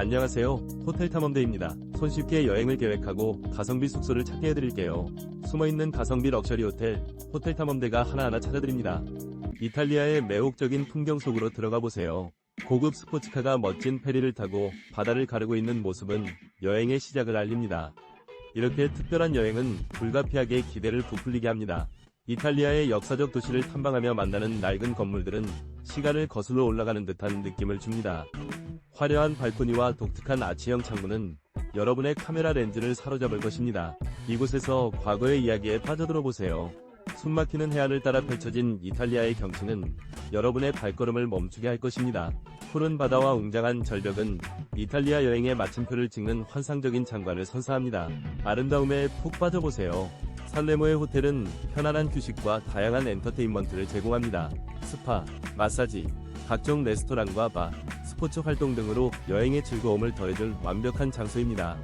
안녕하세요. 호텔 탐험대입니다. 손쉽게 여행을 계획하고 가성비 숙소를 찾게 해드릴게요. 숨어있는 가성비 럭셔리 호텔, 호텔 탐험대가 하나하나 찾아드립니다. 이탈리아의 매혹적인 풍경 속으로 들어가 보세요. 고급 스포츠카가 멋진 페리를 타고 바다를 가르고 있는 모습은 여행의 시작을 알립니다. 이렇게 특별한 여행은 불가피하게 기대를 부풀리게 합니다. 이탈리아의 역사적 도시를 탐방하며 만나는 낡은 건물들은 시간을 거슬러 올라가는 듯한 느낌을 줍니다. 화려한 발코니와 독특한 아치형 창문은 여러분의 카메라 렌즈를 사로잡을 것입니다. 이곳에서 과거의 이야기에 빠져들어 보세요. 숨막히는 해안을 따라 펼쳐진 이탈리아의 경치는 여러분의 발걸음을 멈추게 할 것입니다. 푸른 바다와 웅장한 절벽은 이탈리아 여행의 마침표를 찍는 환상적인 장관을 선사합니다. 아름다움에 푹 빠져보세요. 살레모의 호텔은 편안한 휴식과 다양한 엔터테인먼트를 제공합니다. 스파, 마사지, 각종 레스토랑과 바, 스포츠 활동 등으로 여행의 즐거움을 더해줄 완벽한 장소입니다.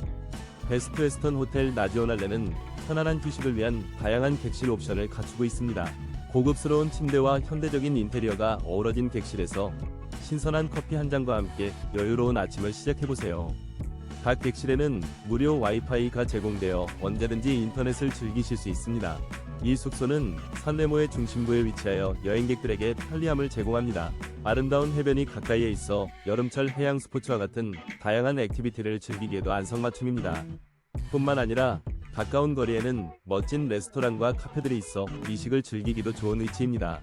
베스트 웨스턴 호텔 나지오날레는 편안한 휴식을 위한 다양한 객실 옵션을 갖추고 있습니다. 고급스러운 침대와 현대적인 인테리어가 어우러진 객실에서 신선한 커피 한 잔과 함께 여유로운 아침을 시작해보세요. 각 객실에는 무료 와이파이가 제공되어 언제든지 인터넷을 즐기실 수 있습니다. 이 숙소는 산레모의 중심부에 위치하여 여행객들에게 편리함을 제공합니다. 아름다운 해변이 가까이에 있어 여름철 해양 스포츠와 같은 다양한 액티비티를 즐기기에도 안성맞춤입니다. 뿐만 아니라 가까운 거리에는 멋진 레스토랑과 카페들이 있어 이식을 즐기기도 좋은 위치입니다.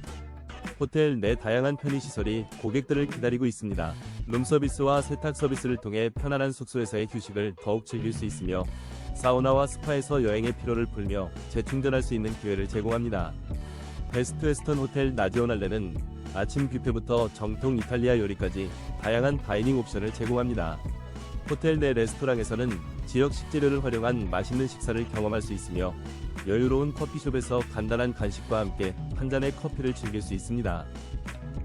호텔 내 다양한 편의시설이 고객들을 기다리고 있습니다. 룸서비스와 세탁 서비스를 통해 편안한 숙소에서의 휴식을 더욱 즐길 수 있으며 사우나와 스파에서 여행의 피로를 풀며 재충전할 수 있는 기회를 제공합니다. 베스트 웨스턴 호텔 나지오날레는 아침 뷔페부터 정통 이탈리아 요리까지 다양한 다이닝 옵션을 제공합니다. 호텔 내 레스토랑에서는 지역 식재료를 활용한 맛있는 식사를 경험할 수 있으며 여유로운 커피숍에서 간단한 간식과 함께 한 잔의 커피를 즐길 수 있습니다.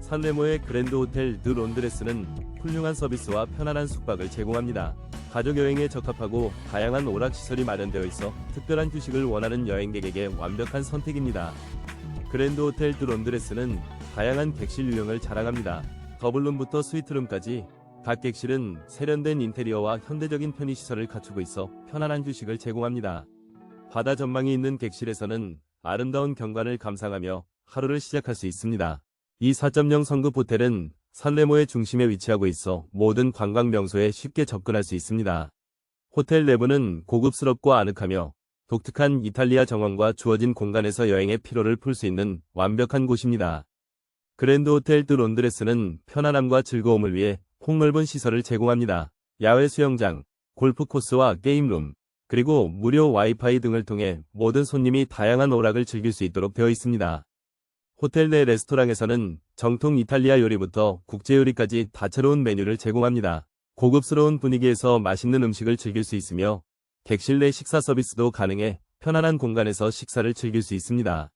산레모의 그랜드 호텔 드 론드레스는 훌륭한 서비스와 편안한 숙박을 제공합니다. 가족 여행에 적합하고 다양한 오락 시설이 마련되어 있어 특별한 휴식을 원하는 여행객에게 완벽한 선택입니다. 그랜드 호텔 드 론드레스는 다양한 객실 유형을 자랑합니다. 더블룸부터 스위트룸까지 각 객실은 세련된 인테리어와 현대적인 편의 시설을 갖추고 있어 편안한 휴식을 제공합니다. 바다 전망이 있는 객실에서는 아름다운 경관을 감상하며 하루를 시작할 수 있습니다. 이 4.0 성급 호텔은 산레모의 중심에 위치하고 있어 모든 관광 명소에 쉽게 접근할 수 있습니다. 호텔 내부는 고급스럽고 아늑하며 독특한 이탈리아 정원과 주어진 공간에서 여행의 피로를 풀 수 있는 완벽한 곳입니다. 그랜드 호텔 드 론드레스는 편안함과 즐거움을 위해 폭넓은 시설을 제공합니다. 야외 수영장, 골프 코스와 게임룸, 그리고 무료 와이파이 등을 통해 모든 손님이 다양한 오락을 즐길 수 있도록 되어 있습니다. 호텔 내 레스토랑에서는 정통 이탈리아 요리부터 국제 요리까지 다채로운 메뉴를 제공합니다. 고급스러운 분위기에서 맛있는 음식을 즐길 수 있으며 객실 내 식사 서비스도 가능해 편안한 공간에서 식사를 즐길 수 있습니다.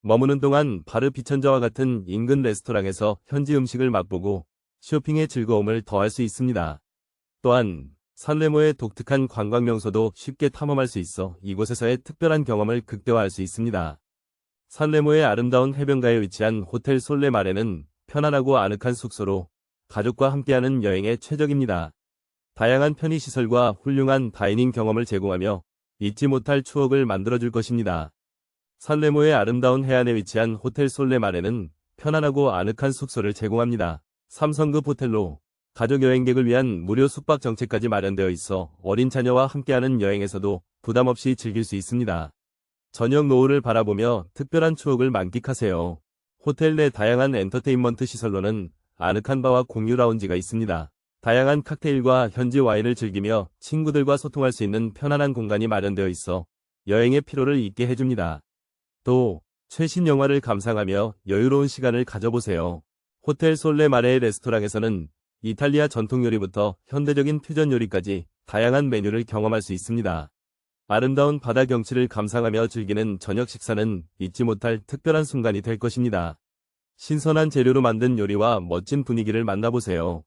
머무는 동안 바르 비천저와 같은 인근 레스토랑에서 현지 음식을 맛보고 쇼핑의 즐거움을 더할 수 있습니다. 또한 산레모의 독특한 관광 명소도 쉽게 탐험할 수 있어 이곳에서의 특별한 경험을 극대화할 수 있습니다. 산레모의 아름다운 해변가에 위치한 호텔 솔레마레는 편안하고 아늑한 숙소로 가족과 함께하는 여행에 최적입니다. 다양한 편의시설과 훌륭한 다이닝 경험을 제공하며 잊지 못할 추억을 만들어줄 것입니다. 산레모의 아름다운 해안에 위치한 호텔 솔레마레는 편안하고 아늑한 숙소를 제공합니다. 3성급 호텔로 가족 여행객을 위한 무료 숙박 정책까지 마련되어 있어 어린 자녀와 함께하는 여행에서도 부담 없이 즐길 수 있습니다. 저녁 노을을 바라보며 특별한 추억을 만끽하세요. 호텔 내 다양한 엔터테인먼트 시설로는 아늑한 바와 공유 라운지가 있습니다. 다양한 칵테일과 현지 와인을 즐기며 친구들과 소통할 수 있는 편안한 공간이 마련되어 있어 여행의 피로를 잊게 해줍니다. 또 최신 영화를 감상하며 여유로운 시간을 가져보세요. 호텔 솔레 마레의 레스토랑에서는 이탈리아 전통 요리부터 현대적인 퓨전 요리까지 다양한 메뉴를 경험할 수 있습니다. 아름다운 바다 경치를 감상하며 즐기는 저녁 식사는 잊지 못할 특별한 순간이 될 것입니다. 신선한 재료로 만든 요리와 멋진 분위기를 만나보세요.